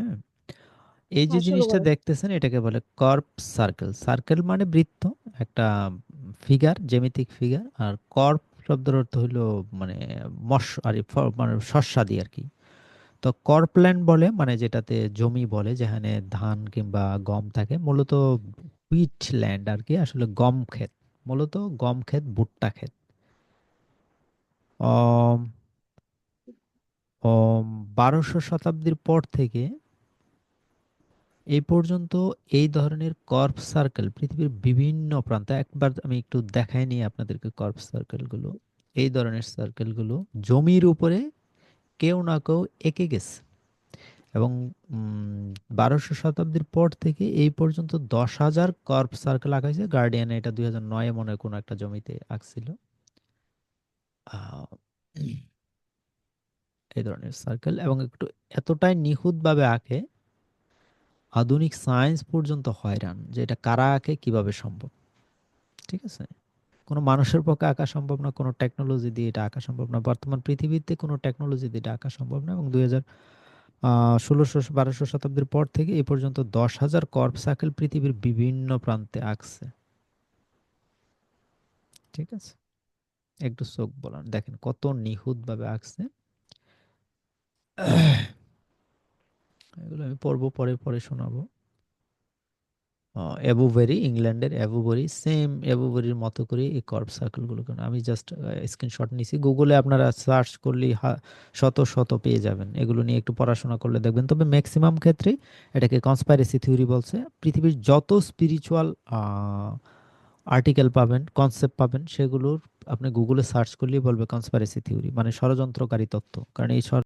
হ্যাঁ। এই যে জিনিসটা দেখতেছেন এটাকে বলে কর্প সার্কেল। সার্কেল মানে বৃত্ত একটা ফিগার জ্যামিতিক ফিগার আর কর্প শব্দের অর্থ হলো মানে মৎস্য আর মানে শস্যাদি আর কি তো কর্পল্যান্ড বলে মানে যেটাতে জমি বলে যেখানে ধান কিংবা গম থাকে মূলত হুইট ল্যান্ড আর কি আসলে গম ক্ষেত। মূলত গম ক্ষেত ভুট্টা ক্ষেত। বারোশো শতাব্দীর পর থেকে এই পর্যন্ত এই ধরনের কর্প সার্কেল পৃথিবীর বিভিন্ন প্রান্তে, একবার আমি একটু দেখাই নিই আপনাদেরকে কর্প সার্কেলগুলো। এই ধরনের সার্কেলগুলো জমির উপরে কেউ না কেউ এঁকে গেছে। এবং বারোশো শতাব্দীর পর থেকে এই পর্যন্ত দশ হাজার কর্প সার্কেল আঁকা হয়েছে। গার্ডিয়ানে এটা দুই হাজার নয়ে মনে কোনো একটা জমিতে আঁকছিল। এই ধরনের সার্কেল এবং একটু এতটাই নিখুঁতভাবে আঁকে আধুনিক সায়েন্স পর্যন্ত হয়রান যে এটা কারা আঁকে, কীভাবে সম্ভব। ঠিক আছে? কোনো মানুষের পক্ষে আঁকা সম্ভব না, কোনো টেকনোলজি দিয়ে এটা আঁকা সম্ভব না। বর্তমান পৃথিবীতে কোনো টেকনোলজি দিয়ে এটা আঁকা সম্ভব না এবং দুই হাজার ষোলোশো বারোশো শতাব্দীর পর থেকে এ পর্যন্ত দশ হাজার কর্প সার্কেল পৃথিবীর বিভিন্ন প্রান্তে আঁকছে। ঠিক আছে? একটু চোখ বলান। দেখেন কত নিখুঁতভাবে আঁকছে। পড়ব পরে পরে শোনাবো। অ্যাবুভেরি ইংল্যান্ডের অ্যাবুভেরি সেম অ্যাবুভেরির মতো করে এই কর্ভ সার্কেলগুলো কেন আমি জাস্ট স্ক্রিনশট নিছি। গুগলে আপনারা সার্চ করলেই শত শত পেয়ে যাবেন। এগুলো নিয়ে একটু পড়াশোনা করলে দেখবেন। তবে ম্যাক্সিমাম ক্ষেত্রেই এটাকে কনস্পাইরেসি থিওরি বলছে। পৃথিবীর যত স্পিরিচুয়াল আর্টিকেল পাবেন কনসেপ্ট পাবেন, সেগুলোর আপনি গুগলে সার্চ করলেই বলবে কনস্পাইরেসি থিওরি মানে ষড়যন্ত্রকারী তত্ত্ব। কারণ এই